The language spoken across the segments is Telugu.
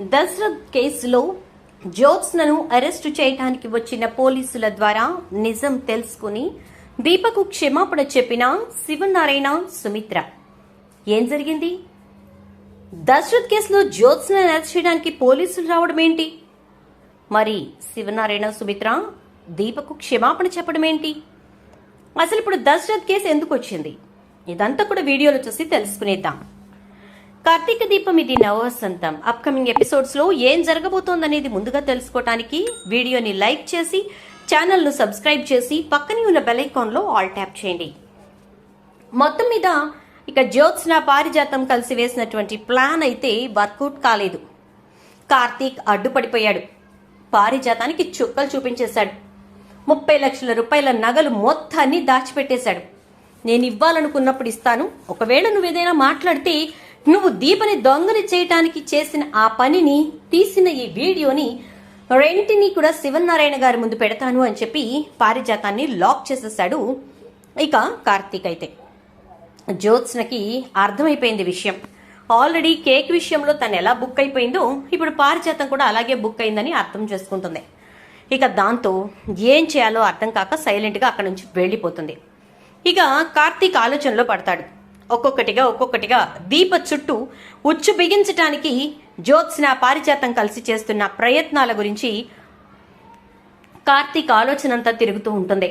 దశరథ్ కేసులో జ్యోత్స్నను అరెస్టు చేయడానికి వచ్చిన పోలీసుల ద్వారా నిజం తెలుసుకుని దీపకు క్షమాపణ చెప్పిన శివనారాయణ సుమిత్ర. ఏం జరిగింది? దశరథ్ కేసులో జ్యోత్స్నను అరెస్ట్ చేయడానికి పోలీసులు రావడం ఏంటి? మరి శివనారాయణ సుమిత్ర దీపకు క్షమాపణ చెప్పడం ఏంటి? అసలు ఇప్పుడు దశరథ్ కేసు ఎందుకు వచ్చింది? ఇదంతా కూడా వీడియోలో చూసి తెలుసుకునేద్దాం. కార్తీక దీపం ఇది నవవసంతం. అప్కమింగ్ ఎపిసోడ్స్లో ఏం జరగబోతోందనేది ముందుగా తెలుసుకోవటానికి వీడియోని లైక్ చేసి ఛానల్ను సబ్స్క్రైబ్ చేసి పక్కనే ఉన్న బెలైకాన్లో ఆల్ ట్యాప్ చేయండి. మొత్తం మీద ఇక జ్యోత్స్న పారిజాతం కలిసి వేసినటువంటి ప్లాన్ అయితే వర్కౌట్ కాలేదు. కార్తీక్ అడ్డుపడిపోయాడు. పారిజాతానికి చుక్కలు చూపించేశాడు. ముప్పై లక్షల రూపాయల నగలు మొత్తాన్ని దాచిపెట్టేశాడు. నేను ఇవ్వాలనుకున్నప్పుడు ఇస్తాను. ఒకవేళ నువ్వేదైనా మాట్లాడితే నువ్వు దీపని దొంగని చేయటానికి చేసిన ఆ పనిని తీసిన ఈ వీడియోని రెంటిని కూడా శివనారాయణ గారి ముందు పెడతాను అని చెప్పి పారిజాతాన్ని లాక్ చేసేసాడు ఇక కార్తీక్ అయితే. జ్యోత్స్నకి అర్థమైపోయింది విషయం. ఆల్రెడీ కేక్ విషయంలో తను ఎలా బుక్ అయిపోయిందో ఇప్పుడు పారిజాతం కూడా అలాగే బుక్ అయిందని అర్థం చేసుకుంటుంది. ఇక దాంతో ఏం చేయాలో అర్థం కాక సైలెంట్గా అక్కడి నుంచి వెళ్ళిపోతుంది. ఇక కార్తీక్ ఆలోచనలో పడతాడు. ఒక్కొక్కటిగా ఒక్కొక్కటిగా దీప చుట్టూ ఉచ్చు బిగించటానికి జ్యోత్స్న పారిజాతం కలిసి చేస్తున్న ప్రయత్నాల గురించి కార్తీక్ ఆలోచనంతా తిరుగుతూ ఉంటుంది.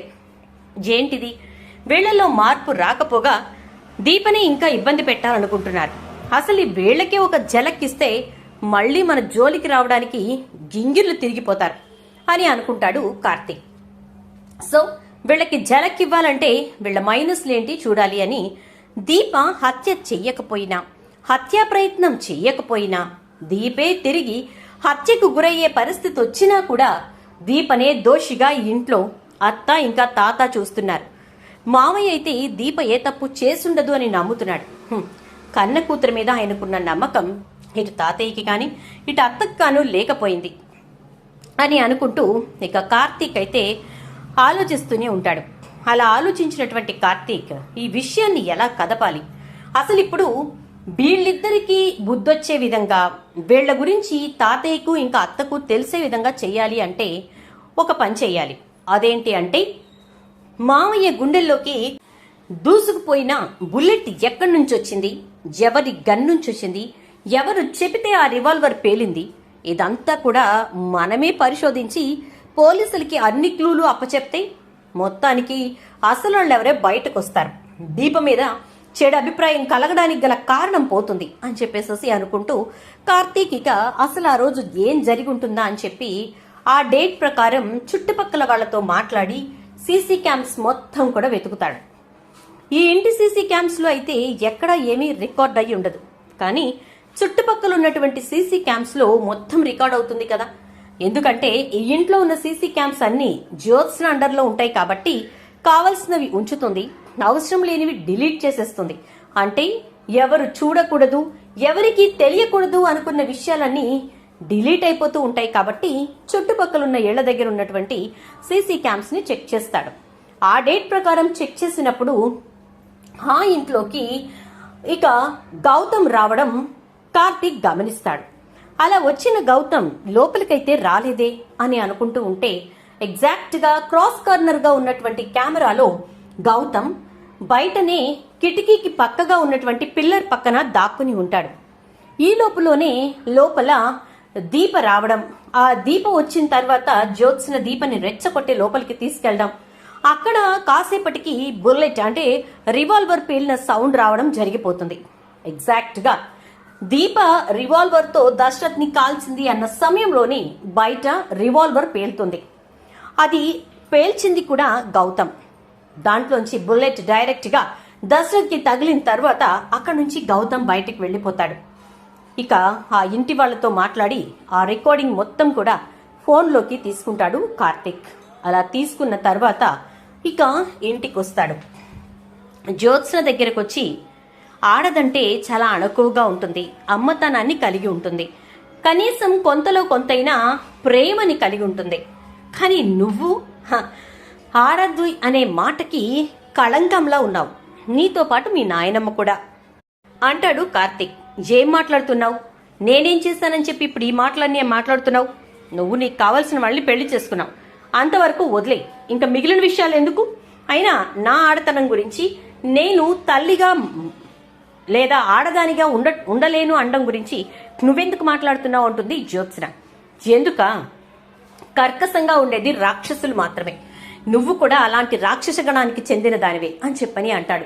ఏంటిది వీళ్ళలో మార్పు రాకపోగా దీపని ఇంకా ఇబ్బంది పెట్టాలనుకుంటున్నారు. అసలు ఈ వీళ్ళకే ఒక జలక్కిస్తే మళ్ళీ మన జోలికి రావడానికి గింగిర్లు తిరిగిపోతారు అని అనుకుంటాడు కార్తీక్. సో వీళ్ళకి ఇవ్వాలంటే వీళ్ళ మైనస్లు ఏంటి చూడాలి అని దీప హత్య చెయ్యకపోయినా హత్యా ప్రయత్నం చెయ్యకపోయినా దీపే తిరిగి హత్యకు గురయ్యే పరిస్థితి వచ్చినా కూడా దీపనే దోషిగా ఇంట్లో అత్త ఇంకా తాత చూస్తున్నారు. మావయ్య అయితే దీప ఏ తప్పు చేసుండదు అని నమ్ముతున్నాడు. కన్న కూతురు మీద ఆయనకున్న నమ్మకం ఇటు తాతయ్యకి కానీ ఇటు అత్తకు కాను లేకపోయింది అని అనుకుంటూ ఇక కార్తీక్ అయితే ఆలోచిస్తూనే ఉంటాడు. అలా ఆలోచించినటువంటి కార్తీక్ ఈ విషయాన్ని ఎలా కదపాలి? అసలు ఇప్పుడు వీళ్ళిద్దరికీ బుద్ధొచ్చే విధంగా వీళ్ళ గురించి తాతయ్యకు ఇంకా అత్తకు తెలిసే విధంగా చేయాలి అంటే ఒక పని చేయాలి అదేంటి అంటే మామయ్య గుండెల్లోకి దూసుకుపోయిన బుల్లెట్ ఎక్కడి నుంచి వచ్చింది ఎవరి గన్ నుంచి వచ్చింది ఎవరు చెబితే ఆ రివాల్వర్ పేలింది? ఇదంతా కూడా మనమే పరిశోధించి పోలీసులకి అన్ని క్లూలు అప్పచెప్తే మొత్తానికి అసలు ఎవరే బయటకు వస్తారు దీప మీద చెడు అభిప్రాయం కలగడానికి గల కారణం పోతుంది అని చెప్పేసి అనుకుంటూ కార్తీక్ ఇక అసలు ఆ రోజు ఏం జరిగి ఉంటుందా అని చెప్పి ఆ డేట్ ప్రకారం చుట్టుపక్కల వాళ్ళతో మాట్లాడి సీసీ క్యాంప్స్ మొత్తం కూడా వెతుకుతాడు. ఈ ఇంటి సీసీ క్యాంప్స్లో అయితే ఎక్కడా ఏమీ రికార్డ్ అయ్యి ఉండదు కానీ చుట్టుపక్కల ఉన్నటువంటి సీసీ క్యాంప్స్లో మొత్తం రికార్డ్ అవుతుంది కదా. ఎందుకంటే ఈ ఇంట్లో ఉన్న సీసీ క్యామ్స్ అన్ని జ్యోత్స్న అండర్లో ఉంటాయి కాబట్టి కావలసినవి ఉంచుతుంది అవసరం లేనివి డిలీట్ చేసేస్తుంది. అంటే ఎవరు చూడకూడదు ఎవరికి తెలియకూడదు అనుకున్న విషయాలన్నీ డిలీట్ అయిపోతూ ఉంటాయి కాబట్టి చుట్టుపక్కల ఉన్న ఇళ్ళ దగ్గర ఉన్నటువంటి సీసీ క్యామ్స్ని చెక్ చేస్తాడు. ఆ డేట్ ప్రకారం చెక్ చేసినప్పుడు ఆ ఇంట్లోకి ఇక గౌతమ్ రావడం కార్తీక్ గమనిస్తాడు. అలా వచ్చిన గౌతమ్ లోపలికైతే రాలేదే అని అనుకుంటూ ఉంటే ఎగ్జాక్ట్గా క్రాస్ కార్నర్గా ఉన్నటువంటి కెమెరాలో గౌతమ్ బయటనే కిటికీకి పక్కగా ఉన్నటువంటి పిల్లర్ పక్కన దాక్కుని ఉంటాడు. ఈ లోపలనే లోపల దీప రావడం ఆ దీప వచ్చిన తర్వాత జ్యోత్స్న దీపని రెచ్చగొట్టి లోపలికి తీసుకెళ్ళడం అక్కడ కాసేపటికి బుల్లెట్ అంటే రివాల్వర్ పేలిన సౌండ్ రావడం జరిగిపోతుంది. ఎగ్జాక్ట్గా దీప రివాల్వర్తో దశరథ్ని కాల్చింది అన్న సమయంలోనే బయట రివాల్వర్ పేలుతుంది. అది పేల్చింది కూడా గౌతమ్. దాంట్లోంచి బుల్లెట్ డైరెక్ట్గా దశరథ్కి తగిలిన తర్వాత అక్కడి నుంచి గౌతమ్ బయటికి వెళ్ళిపోతాడు. ఇక ఆ ఇంటి వాళ్ళతో మాట్లాడి ఆ రికార్డింగ్ మొత్తం కూడా ఫోన్లోకి తీసుకుంటాడు కార్తిక్. అలా తీసుకున్న తర్వాత ఇక ఇంటికి వస్తాడు జ్యోత్స్న దగ్గరకు వచ్చి ఆడదంటే చాలా అణకువగా ఉంటుంది. అమ్మతనాన్ని కలిగి ఉంటుంది. కనీసం కొంతలో కొంతైనా ప్రేమని కలిగి ఉంటుంది. కానీ నువ్వు హ, ఆడద్దు అనే మాటకి కళంకంలా ఉన్నావు. నీతో పాటు మీ నాయనమ్మ కూడా. అంటాడు కార్తిక్. ఏం మాట్లాడుతున్నావు? నేనేం చేశానని చెప్పి ఇప్పుడు ఈ మాటలన్నీ మాట్లాడుతున్నావు? నువ్వు నీకు కావాల్సిన వాళ్ళని పెళ్ళి చేసుకున్నావు. అంతవరకు వదిలే. ఇంకా మిగిలిన విషయాలు ఎందుకు? అయినా నా ఆడతనం గురించి నేను తల్లిగా లేదా ఆడదానిగా ఉండ ఉండలేను అండం గురించి నువ్వెందుకు మాట్లాడుతున్నావు అంటుంది జ్యోత్స్న. ఎందుక? కర్కశంగా ఉండేది రాక్షసులు మాత్రమే. నువ్వు కూడా అలాంటి రాక్షస గణానికి చెందిన దానివే అని చెప్పని అంటాడు.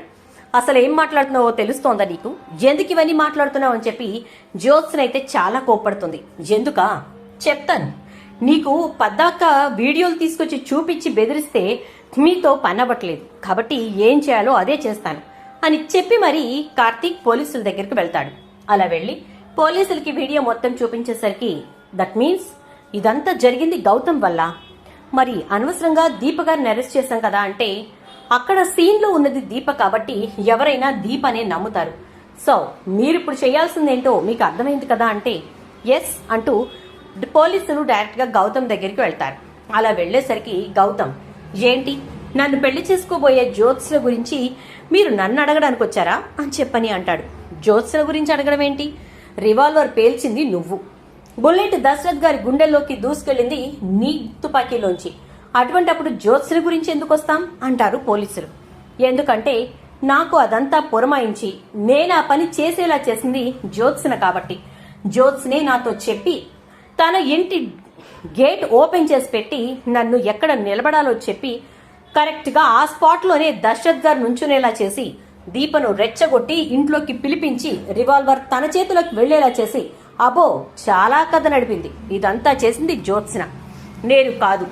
అసలు ఏం మాట్లాడుతున్నావో తెలుస్తోందా నీకు? ఎందుకు ఇవన్నీ మాట్లాడుతున్నావు అని చెప్పి జ్యోత్స్న అయితే చాలా కోప్పడుతుంది. ఎందుక? చెప్తాను. నీకు పద్దాక వీడియోలు తీసుకొచ్చి చూపించి బెదిరిస్తే మీతో పనవ్వట్లేదు. కాబట్టి ఏం చేయాలో అదే చేస్తాను. అని చెప్పి మరీ కార్తీక్ పోలీసుల దగ్గరికి వెళ్తాడు. అలా వెళ్ళి పోలీసులకి వీడియో మొత్తం చూపించేసరికి దట్ మీన్స్ ఇదంతా జరిగింది గౌతమ్ వల్ల. మరి అనవసరంగా దీప గారిని అరెస్ట్ చేశాం కదా అంటే అక్కడ సీన్లో ఉన్నది దీప కాబట్టి ఎవరైనా దీప అనే నమ్ముతారు. సో మీరు ఇప్పుడు చేయాల్సిందేంటో మీకు అర్థమైంది కదా అంటే ఎస్ అంటూ పోలీసులు డైరెక్ట్గా గౌతమ్ దగ్గరికి వెళ్తారు. అలా వెళ్ళేసరికి గౌతమ్ ఏంటి? నన్ను పెళ్ళి చేసుకోబోయే జ్యోత్స్ల గురించి మీరు నన్ను అడగడానికి వచ్చారా అని చెప్పని అంటాడు. జ్యోత్స్ల గురించి అడగడం ఏంటి? రివాల్వర్ పేల్చింది నువ్వు. బుల్లెట్ దశరథ్ గారి గుండెల్లోకి దూసుకెళ్ళింది నీ తుపాకీలోంచి అటువంటప్పుడు జ్యోత్స్ల గురించి ఎందుకు వస్తాం? అంటారు పోలీసులు. ఎందుకంటే నాకు అదంతా పురమాయించి నేను ఆ పని చేసేలా చేసింది జ్యోత్స్న కాబట్టి. జ్యోత్స్నే నాతో చెప్పి తన ఇంటి గేట్ ఓపెన్ చేసి పెట్టి నన్ను ఎక్కడ నిలబడాలో చెప్పి కరెక్ట్గా ఆ స్పాట్లోనే దర్శత్ గారు నుంచునేలా చేసి దీపను రెచ్చగొట్టి ఇంట్లోకి పిలిపించి రివాల్వర్ తన చేతిలోకి వెళ్ళేలా చేసి అబో చాలా కథ నడిపింది. ఇదంతా చేసింది జ్యోత్స్న. నేను కాదు.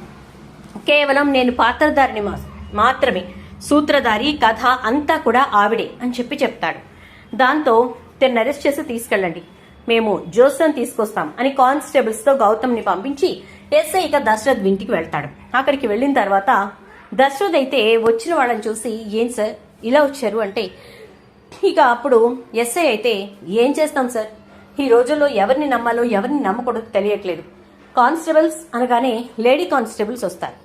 కేవలం నేను పాత్రధారిని మా- మాత్రమే. సూత్రధారి కథ అంతా కూడా ఆవిడే అని చెప్పి చెప్తాడు. దాంతో తను అరెస్ట్ చేసి తీసుకెళ్ళండి. మేము జోసన్ తీసుకొస్తాం అని కానిస్టేబుల్స్తో గౌతమ్ని పంపించి ఎస్ఐ ఇక దశరథ్ ఇంటికి వెళ్తాడు. అక్కడికి వెళ్ళిన తర్వాత దశరథ్ అయితే వచ్చిన వాళ్ళని చూసి ఏం సార్? ఇలా వచ్చారు? అంటే ఇక అప్పుడు ఎస్ఐ అయితే ఏం చేస్తాం సార్? ఈ రోజుల్లో ఎవరిని నమ్మాలో ఎవరిని నమ్మకూడదు తెలియట్లేదు. కానిస్టేబుల్స్ అనగానే లేడీ కానిస్టేబుల్స్ వస్తారు.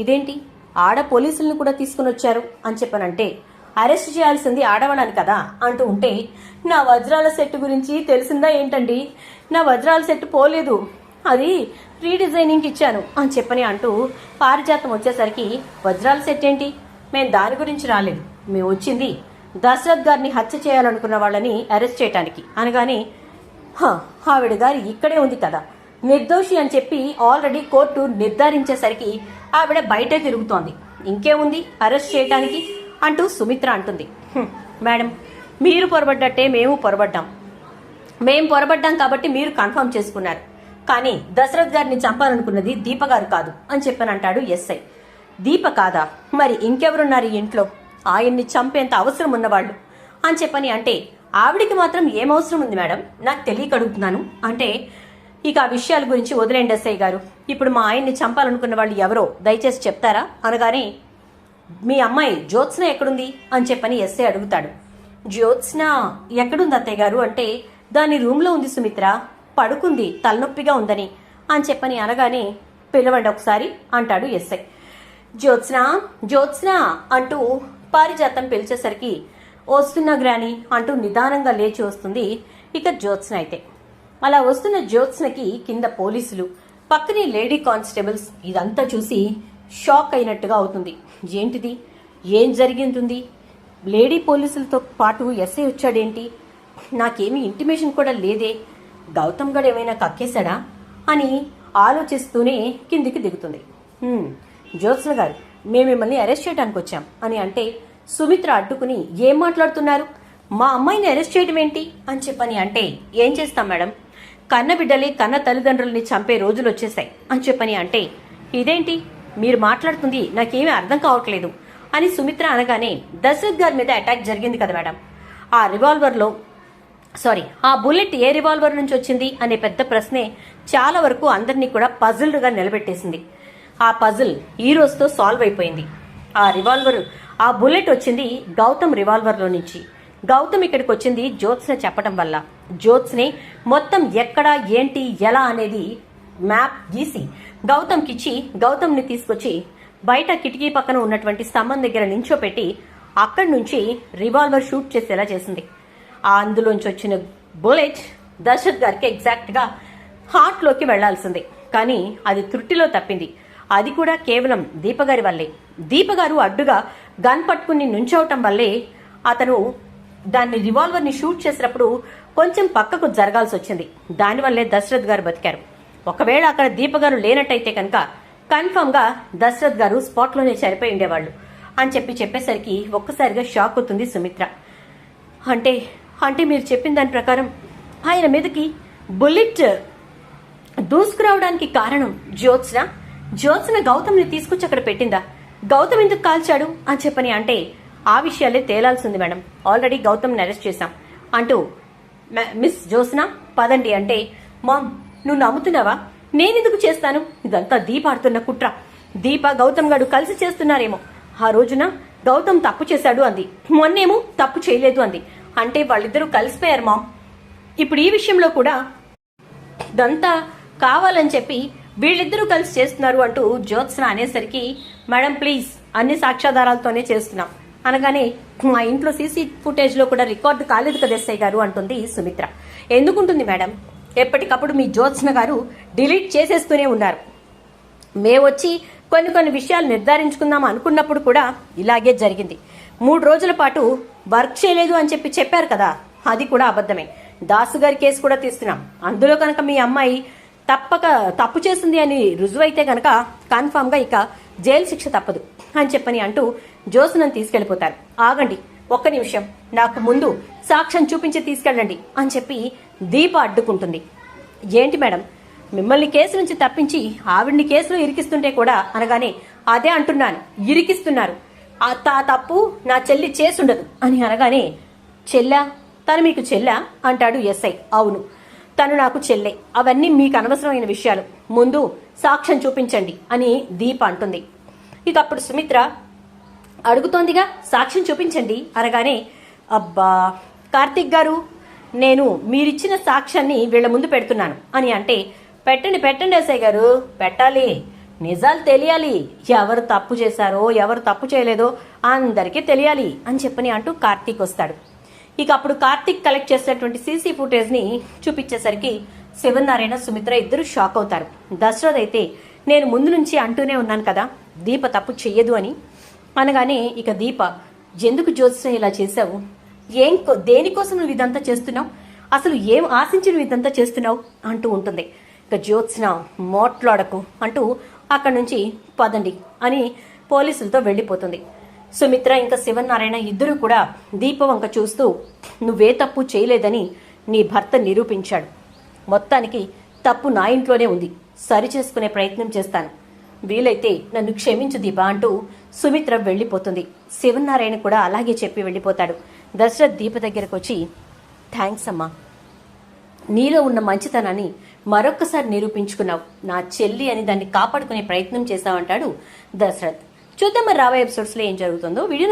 ఇదేంటి? ఆడ పోలీసులను కూడా తీసుకుని వచ్చారు అని చెప్పనంటే అరెస్ట్ చేయాల్సింది ఆడవాళ్ళని కదా? అంటూ ఉంటే నా వజ్రాల సెట్ గురించి తెలిసిందా ఏంటండి? నా వజ్రాల సెట్ పోలేదు. అది రీడిజైనింగ్ ఇచ్చాను అని చెప్పని అంటూ పారిజాతం వచ్చేసరికి వజ్రాల సెట్ ఏంటి? మేము దాని గురించి రాలేదు. మేము వచ్చింది దశరథ్ గారిని హత్య చేయాలనుకున్న వాళ్ళని అరెస్ట్ చేయటానికి. అనగానే "హ, ఆవిడ గారి ఇక్కడే ఉంది కదా. నిర్దోషి అని చెప్పి ఆల్రెడీ కోర్టు నిర్ధారించేసరికి ఆవిడ బయటే తిరుగుతోంది. ఇంకేముంది? అరెస్ట్ చేయటానికి అంటూ సుమిత్ర అంటుంది. మేడం మీరు పొరబడ్డట్టే మేము పొరబడ్డాం. మేము పొరబడ్డాం కాబట్టి మీరు కన్ఫర్మ్ చేసుకున్నారు. కానీ దశరథ్ గారిని చంపాలనుకున్నది దీప గారు కాదు అని చెప్పనంటాడు ఎస్ఐ. దీప కాదా? మరి ఇంకెవరున్నారు ఈ ఇంట్లో? ఆయన్ని చంపేంత అవసరం ఉన్నవాళ్ళు అని చెప్పని అంటే ఆవిడికి మాత్రం ఏం అవసరం ఉంది మేడం? నాకు తెలియక అడుగుతున్నాను. అంటే ఇక ఆ విషయాల గురించి వదిలేండి ఎస్ఐ గారు. ఇప్పుడు మా ఆయన్ని చంపాలనుకున్న వాళ్ళు ఎవరో దయచేసి చెప్తారా? అనగానే మీ అమ్మాయి జ్యోత్స్న ఎక్కడుంది? అని చెప్పని ఎస్ఐ అడుగుతాడు. జ్యోత్స్న ఎక్కడుంది అత్తయ్య గారు? అంటే దాని రూమ్లో ఉంది సుమిత్ర. పడుకుంది తలనొప్పిగా ఉందని అని చెప్పని అనగానే పిలవండి ఒకసారి అంటాడు ఎస్ఐ. జ్యోత్స్న జ్యోత్స్న అంటూ పారిజాతం పిలిచేసరికి వస్తున్నా గ్రాని అంటూ నిదానంగా లేచి వస్తుంది ఇక జ్యోత్స్న అయితే. అలా వస్తున్న జ్యోత్స్నకి కింద పోలీసులు పక్కనే లేడీ కానిస్టేబుల్స్ ఇదంతా చూసి షాక్ అయినట్టుగా అవుతుంది. ఏంటిది? ఏం జరిగింటుంది? లేడీ పోలీసులతో పాటు ఎస్ఐ వచ్చాడేంటి? నాకేమీ ఇంటిమేషన్ కూడా లేదే. గౌతమ్ గడ్ ఏమైనా కక్కేశాడా అని ఆలోచిస్తూనే కిందికి దిగుతుంది. జ్యోత్స్న గారు మేము మిమ్మల్ని అరెస్ట్ చేయడానికి వచ్చాం అని అంటే సుమిత్ర అడ్డుకుని ఏం మాట్లాడుతున్నారు? మా అమ్మాయిని అరెస్ట్ చేయడం ఏంటి? అని చెప్పని అంటే ఏం చేస్తాం మేడం? కన్న బిడ్డలే కన్న తల్లిదండ్రుల్ని చంపే రోజులు వచ్చేసాయి అని చెప్పని అంటే ఇదేంటి? మీరు మాట్లాడుతుంది నాకేమీ అర్థం కావట్లేదు అని సుమిత్ర అనగానే దశరథ్ గారి మీద అటాక్ జరిగింది కదా మేడం. ఆ రివాల్వర్లో సారీ ఆ బుల్లెట్ ఏ రివాల్వర్ నుంచి వచ్చింది అనే పెద్ద ప్రశ్నే చాలా వరకు అందరినీ కూడా పజిల్డ్గా నిలబెట్టేసింది. ఆ పజిల్ ఈ రోజుతో సాల్వ్ అయిపోయింది. ఆ రివాల్వర్ ఆ బుల్లెట్ వచ్చింది గౌతమ్ రివాల్వర్లో నుంచి. గౌతమ్ ఇక్కడికి వచ్చింది జ్యోత్స్న చెప్పడం వల్ల. జ్యోత్స్ని మొత్తం ఎక్కడ ఏంటి ఎలా? అనేది మ్యాప్ గీసి గౌతమ్కిచ్చి గౌతమ్ని తీసుకొచ్చి బయట కిటికీ పక్కన ఉన్నటువంటి స్తంభం దగ్గర నించోపెట్టి అక్కడి నుంచి రివాల్వర్ షూట్ చేసేలా చేసింది. అందులోంచి వచ్చిన బుల్లెట్ దశరథ్ గారికి ఎగ్జాక్ట్గా హార్ట్లోకి హార్ట్ వెళ్ళాల్సిందే. కానీ అది త్రుటిలో తప్పింది. అది కూడా కేవలం దీపగారి వల్లే. దీపగారు అడ్డుగా గన్ పట్టుకుని నుంచోవటం వల్లే అతను దాన్ని రివాల్వర్ని షూట్ చేసినప్పుడు కొంచెం పక్కకు జరగాల్సి వచ్చింది. దానివల్లే దశరథ్ గారు బతికారు. ఒకవేళ అక్కడ దీపగారు లేనట్టయితే కనుక కన్ఫర్మ్గా దశరథ్ గారు స్పాట్లోనే చనిపోయి ఉండేవాళ్ళు. అని చెప్పి చెప్పేసరికి ఒక్కసారిగా షాక్ అవుతుంది సుమిత్ర. అంటే అంటే మీరు చెప్పిన దాని ప్రకారం ఆయన మీదకి బుల్లెట్ దూసుకురావడానికి కారణం జ్యోత్స్న. జ్యోత్స్న గౌతమ్ని తీసుకొచ్చి అక్కడ పెట్టిందా? గౌతమ్ ఎందుకు కాల్చాడు అని చెప్పని అంటే ఆ విషయాలే తేలాల్సింది మేడం. ఆల్రెడీ గౌతమ్ని అరెస్ట్ చేశాం. అంటూ మిస్ జ్యోత్స్న పదండి అంటే మామ్ నువ్వు నమ్ముతున్నావా నేనెందుకు చేస్తాను? ఇదంతా దీప ఆడుతున్న కుట్ర. దీప గౌతమ్ గారు కలిసి చేస్తున్నారేమో. ఆ రోజున గౌతమ్ తప్పు చేశాడు అంది. మొన్నేమో తప్పు చేయలేదు అంది. అంటే వాళ్ళిద్దరూ కలిసిపోయారు మామ్. ఇప్పుడు ఈ విషయంలో కూడా ఇదంతా కావాలని చెప్పి వీళ్ళిద్దరూ కలిసి చేస్తున్నారు అంటూ జ్యోత్స్న అనేసరికి మేడం ప్లీజ్ అన్ని సాక్ష్యాధారాలతోనే చేస్తున్నాం. అనగానే మా ఇంట్లో సీసీ ఫుటేజ్లో కూడా రికార్డు కాలేదు కదా ఎస్ఐ గారు అంటుంది సుమిత్ర. ఎందుకుంటుంది మేడం? ఎప్పటికప్పుడు మీ జ్యోత్స్న గారు డిలీట్ చేసేస్తూనే ఉన్నారు. మేము వచ్చి కొన్ని కొన్ని విషయాలు నిర్ధారించుకుందాం అనుకున్నప్పుడు కూడా ఇలాగే జరిగింది. మూడు రోజుల పాటు వర్క్ చేయలేదు అని చెప్పి చెప్పారు కదా. అది కూడా అబద్ధమే. దాసు గారి కేసు కూడా తీస్తున్నాం. అందులో కనుక మీ అమ్మాయి తప్పక తప్పు చేసింది అని రుజువైతే కనుక కన్ఫామ్గా ఇక జైలు శిక్ష తప్పదు అని చెప్పని అంటూ జోసునని తీసుకెళ్ళిపోతారు ఆగండి ఒక్క నిమిషం. నాకు ముందు సాక్ష్యం చూపించి తీసుకెళ్ళండి అని చెప్పి దీప అడ్డుకుంటుంది. ఏంటి మేడం? మిమ్మల్ని కేసు నుంచి తప్పించి ఆవిడ్ని కేసులో ఇరికిస్తుంటే కూడా అనగానే అదే అంటున్నాను. ఇరికిస్తున్నారు. ఆ తప్పు నా చెల్లి చేసుండదు అని అనగానే చెల్లా తను మీకు చెల్లా? అంటాడు ఎస్ఐ. అవును తను నాకు చెల్లె. అవన్నీ మీకు అనవసరమైన విషయాలు. ముందు సాక్ష్యం చూపించండి అని దీప అంటుంది. ఇక అప్పుడు సుమిత్ర అడుగుతోందిగా సాక్ష్యం చూపించండి అనగానే అబ్బా కార్తిక్ గారు నేను మీరిచ్చిన సాక్ష్యాన్ని వీళ్ళ ముందు పెడుతున్నాను అని అంటే పెట్టండి పెట్టండి ఎస్ఐ గారు పెట్టాలి. నిజాలు తెలియాలి. ఎవరు తప్పు చేశారో ఎవరు తప్పు చేయలేదో అందరికీ తెలియాలి అని చెప్పని అంటూ కార్తీక్ వస్తాడు. ఇక అప్పుడు కార్తీక్ కలెక్ట్ చేసినటువంటి సీసీ ఫుటేజ్ని చూపించేసరికి శివనారాయణ సుమిత్ర ఇద్దరు షాక్ అవుతారు. దశరథ్ అయితే నేను ముందు నుంచి అంటూనే ఉన్నాను కదా దీప తప్పు చెయ్యదు అని. అనగానే ఇక దీప ఎందుకు జ్యోతిష ఇలా చేశావు? ఏం దేనికోసం నువ్వు ఇదంతా చేస్తున్నావు? అసలు ఏం ఆశించి నువ్వు ఇదంతా చేస్తున్నావు? అంటూ ఉంటుంది. ఇక జ్యోత్స్న మోట్లాడకు అంటూ అక్కడి నుంచి పదండి అని పోలీసులతో వెళ్ళిపోతుంది. సుమిత్ర ఇంకా శివనారాయణ ఇద్దరూ కూడా దీప వంక చూస్తూ నువ్వే తప్పు చేయలేదని నీ భర్త నిరూపించాడు. మొత్తానికి తప్పు నా ఇంట్లోనే ఉంది. సరి చేసుకునే ప్రయత్నం చేస్తాను. వీలైతే నన్ను క్షమించు దీప అంటూ సుమిత్ర వెళ్ళిపోతుంది. శివనారాయణ కూడా అలాగే చెప్పి వెళ్ళిపోతాడు. దశరథ్ దీప దగ్గరకు వచ్చి థ్యాంక్స్ అమ్మా. నీలో ఉన్న మంచితనాన్ని మరొక్కసారి నిరూపించుకున్నావు. నా చెల్లి అని దాన్ని కాపాడుకునే ప్రయత్నం చేశావంటాడు దశరథ్. చూద్దాం మరి రాబోయే ఎపిసోడ్స్లో ఏం జరుగుతుందో. వీడియో